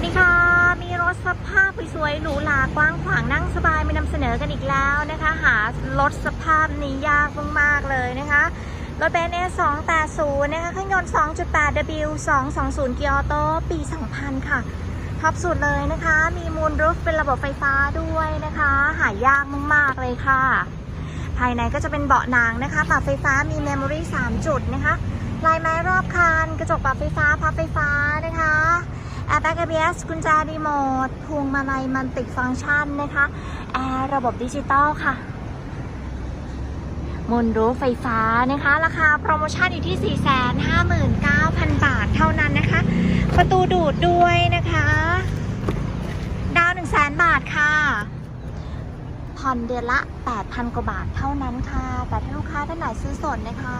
วัสดีค่ะ มีรถสภาพสวยๆหรูหรากว้างขวางนั่งสบายมานำเสนอกันอีกแล้วนะคะ หารถสภาพนี้ยากมากๆเลยนะคะรถเบนซ์ S280 นะคะเครื่องยนต์ 2.8 W 220เกียร์ออโต้ปี 2000 ค่ะท็อปสุดเลยนะคะ มีมูลรูฟเป็นระบบไฟฟ้าด้วยนะคะ หายากมากๆเลยค่ะ ภายในก็จะเป็นเบาะหนังนะคะปรับไฟฟ้ามีเมมโมรี่3จุดนะคะ ลายไม้รอบคัน กระจกปรับไฟฟ้าพับไฟฟ้านะคะ แอร์แบ็กเอ s กุญแจรีโมทพวงมาลัยมันติดฟังก์ชันนะคะแอร์ระบบดิจิตอลค่ะมูลรูไฟฟ้านะคะ ราคาโปรโมชั่นอยู่ที่ 459,000 บาทเท่านั้นนะคะ ประตูดูดด้วยนะคะ ดาว 1 0 0 0 0 0 บาทค่ะผ่อนเดือนละ 8,000 กว่าบาทเท่านั้นค่ะ แต่ถ้าลูกค้าท่านไหนซื้อสดนะคะ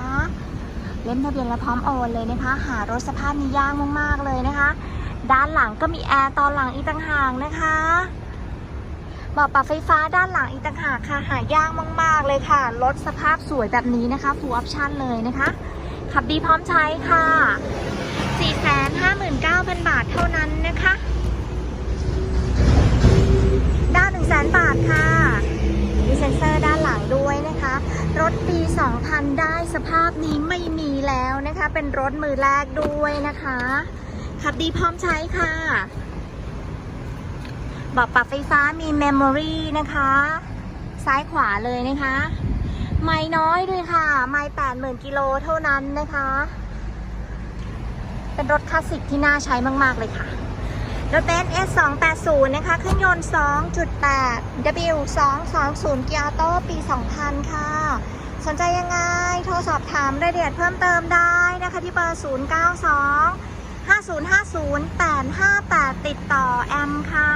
เล่มทะเบียนและพร้อมโอนเลยนะคะ หารถสภาพนี้ยากมาก ๆ เลยนะคะ ด้านหลังก็มีแอร์ตอนหลังอีกต่างหากนะคะเบาะปรับไฟฟ้าด้านหลังอีกต่างหากค่ะ หายากมาก ๆ เลยค่ะ รถสภาพสวยแบบนี้นะคะ full option เลยนะคะ ขับดีพร้อมใช้ค่ะ 459,000 บาทเท่านั้นนะคะ ด้าน1 0 0 0 0 0 บาทค่ะ มีเซ็นเซอร์ด้านหลังด้วยนะคะ รถปี 2000 ได้สภาพนี้ไม่มีแล้วนะคะ เป็นรถมือแรกด้วยนะคะ ขับดีพร้อมใช้ค่ะบอกปรับไฟฟ้ามีเมมโมรีนะคะ ซ้ายขวาเลยนะคะ ไม่น้อยด้วยค่ะ ไม่80,000กิโลเท่านั้นนะคะ เป็นรถคลาสสิกที่น่าใช้มาก ๆ เลยค่ะ รถเบนซ์ S280 นะคะ เครื่องยนต์ 2.8 W 220 เกียร์โต้ปี 2000 ค่ะ สนใจยังไง โทรสอบถามรายละเอียดเพิ่มเติมได้นะคะที่เบอร์ 092 5050 858 ติดต่อแอมค่ะ